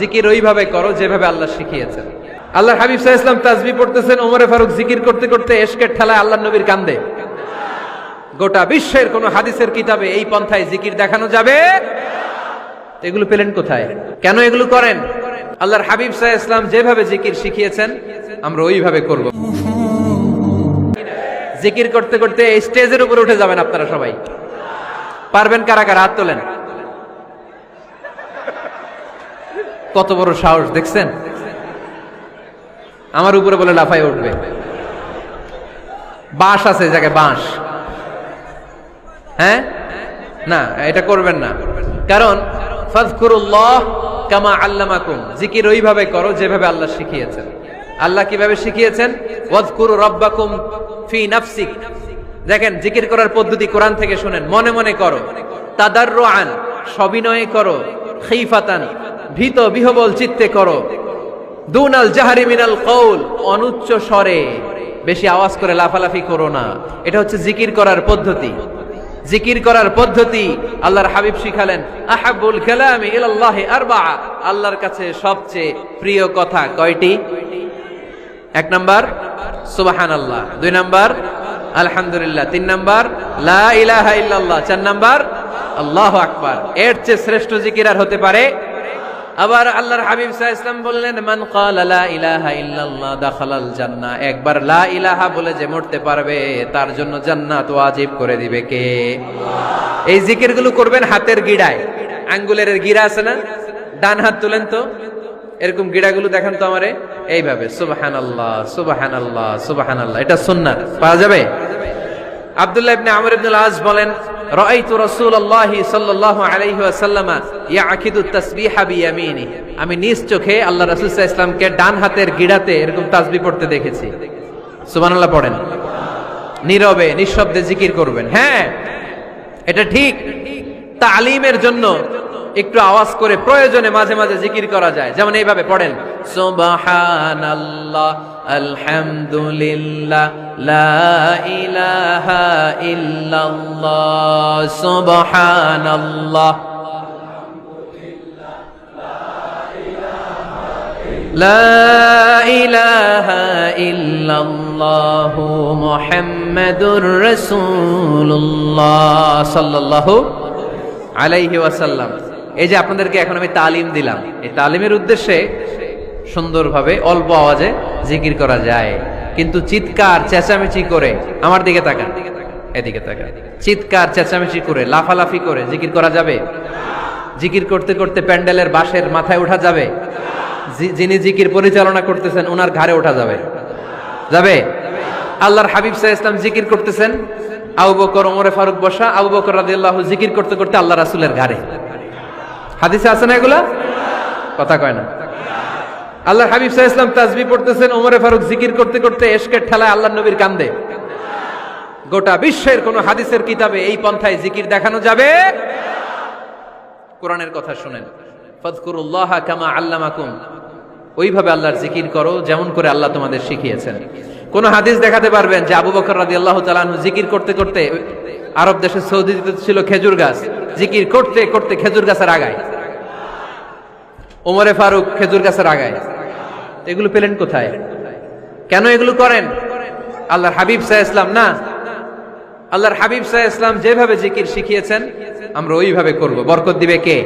জিকির ওইভাবে করো যেভাবে আল্লাহ শিখিয়েছেন। হাবিব পড়তেছেন, ওমরে ফারুক জিকির করতে করতে ঠেলায় নবীর কান্দে। গোটা বিশ্বের কোন হাদিসের কিতাবে এই পন্থায় জিকির দেখানো যাবে? এগুলো পেলেন কোথায়? কেন এগুলো করেন? আল্লাহর হাবিব সাহা ইসলাম যেভাবে জিকির শিখিয়েছেন, আমরা ওইভাবে করব। জিকির করতে করতে স্টেজের উপরে উঠে যাবেন আপনারা সবাই। পারবেন কারা কারা? হাত তোলেন। কত বড় সাহস, দেখছেন? আমার উপরে বলে লাফাই উঠবে। বাঁশ আছে জায়গায়, বাঁশ। হ্যাঁ? না, এটা করবেন না। কারণ কামা আল্লামাকুম। জিকির ওইভাবে করো যেভাবে আল্লাহ শিখিয়েছেন। আল্লাহ কীভাবে শিখিয়েছেন? ফি নাফসিক। দেখেন, জিকির করার পদ্ধতি কোরআন থেকে শুনেন। মনে মনে করো। তাদাররুআন, সবিনয়ে করো। খিফাতান, ভীত বিহবল চিত্তে করো। দুনাল জাহারি মিনাল কৌল অনুচ্চ স্বরে। বেশি আওয়াজ করে লাফালাফি করো না। এটা হচ্ছে জিকির করার পদ্ধতি। জিকির করার পদ্ধতি আল্লাহর হাবিব শিখালেন, আহাবুল কালামি ইলাল্লাহ আরবা আল্লাহর কাছে সবচেয়ে প্রিয় কথা কয়টি? এক নাম্বার সুবাহান আল্লাহ দুই নাম্বার আলহামদুলিল্লাহ। তিন নাম্বার, লা ইল্লাল্লাহ। চার নাম্বার, আল্লাহ আকবার। এর চেয়ে শ্রেষ্ঠ জিকির আর হতে পারে? আবার আল্লাহর হাবিব সাহা ইসলাম বললেন, মান লা ইলাহা ইল্লাল্লাহ একবার লা ইলাহা বলে যে মরতে পারবে, তার জন্য জান্নাত ওয়াজিব করে দিবে কে? এই জিকিরগুলো করবেন হাতের গিড়ায়। আঙ্গুলের গিরা আছে না? ডান হাত তুলেন তো? এরকম গিড়াগুলো দেখেন তো আমারে। এইভাবে সুবাহান আল্লাহ সুবাহান আল্লাহ সুবাহান আল্লাহ এটা সুন্নাত। পাওয়া যাবে? আব্দুল্লাহ ইবনে আমর ইবনে আজ বলেন, রাআইতু রাসূলুল্লাহি সাল্লাল্লাহু আলাইহি ওয়াসাল্লাম ইয়াকিদু তাসবিহা বিয়ামিনি আমি নিজ চোখে আল্লাহ রাসূল সাল্লাল্লাহু আলাইহি ইসলামকে ডান হাতের গিড়াতে এরকম তাসবিহ পড়তে দেখেছি। সুবহানাল্লাহ পড়েন। নীরবে, নিঃশব্দে জিকির করবেন। হ্যাঁ এটা ঠিক। তালিমের জন্য একটু আওয়াজ করে প্রয়োজনে মাঝে মাঝে জিকির করা যায়। যেমন এইভাবে পড়েন, সোবাহানাল্লাহ, আলহামদুলিল্লাহ ইলাহা ইল্লাল্লাহ, সুবহানাল্লাহ, লা ইলাহা ইল্লাল্লাহ মুহাম্মাদুর রাসূলুল্লাহ, সাল্লাল্লাহু আলাইহি ওয়াসাল্লাম। এই যে আপনাদেরকে এখন আমি তালিম দিলাম, এই তালিমের উদ্দেশ্যে সুন্দরভাবে অল্প আওয়াজে জিকির করা যায়। কিন্তু চিৎকার, চেঁচামেচি করে আমার দিকে তাকান, এদিকে তাকান। চিৎকার, চেঁচামেচি করে, লাফালাফি করে জিকির করা যাবে? জিকির করতে করতে প্যান্ডেলের বাঁশের মাথায় ওঠা যাবে? যিনি জিকির পরিচালনা করতেছেন ওনার ঘাড়ে ওঠা যাবে? যাবে? আল্লাহর হাবিব সাহ ইসলাম জিকির করতেছেন। আবু বকর, ওমরে ফারুক বসা, আবু বকর রাদিয়াল্লাহু জিকির করতে করতে আল্লাহ রাসূলের ঘাড়ে। হাদিসে আছে না এগুলা? কথা কয় না। আল্লাহর হাবিব সাহ ইসলাম তাজবি পড়তেছেন, ওমরে ফারুক জিকির করতে করতে এশকের ঠেলায় আল্লাহ নবীর কান্দে। গোটা বিশ্বের কোন হাদিসের কিতাবে এই পন্থায় জিকির দেখানো যাবে? কোরআনের কথা শুনেন। ফাজকুরুল্লাহ কামা আল্লামাকুম। ওইভাবে আল্লাহর জিকির করো, যেমন করে আল্লাহ তোমাদের শিখিয়েছেন। কোন হাদিস দেখাতে পারবেন যে আবু বকর রাদিয়াল্লাহু তাআলা আনহু জিকির করতে করতে আরব দেশে সৌদিতে ছিল খেজুর গাছ। জিকির করতে করতে খেজুর গাছের আগায়। ওমরে ফারুক খেজুর গাছের আগায়। এগুলো পেলেন কোথায়? কেন এগুলো করেন? আল্লাহর হাবিব সাহ ইসলাম না। আল্লাহর হাবিব সাহ ইসলাম যেভাবে জিকির শিখিয়েছেন, আমরা ওইভাবে করব। বরকত দিবে কে?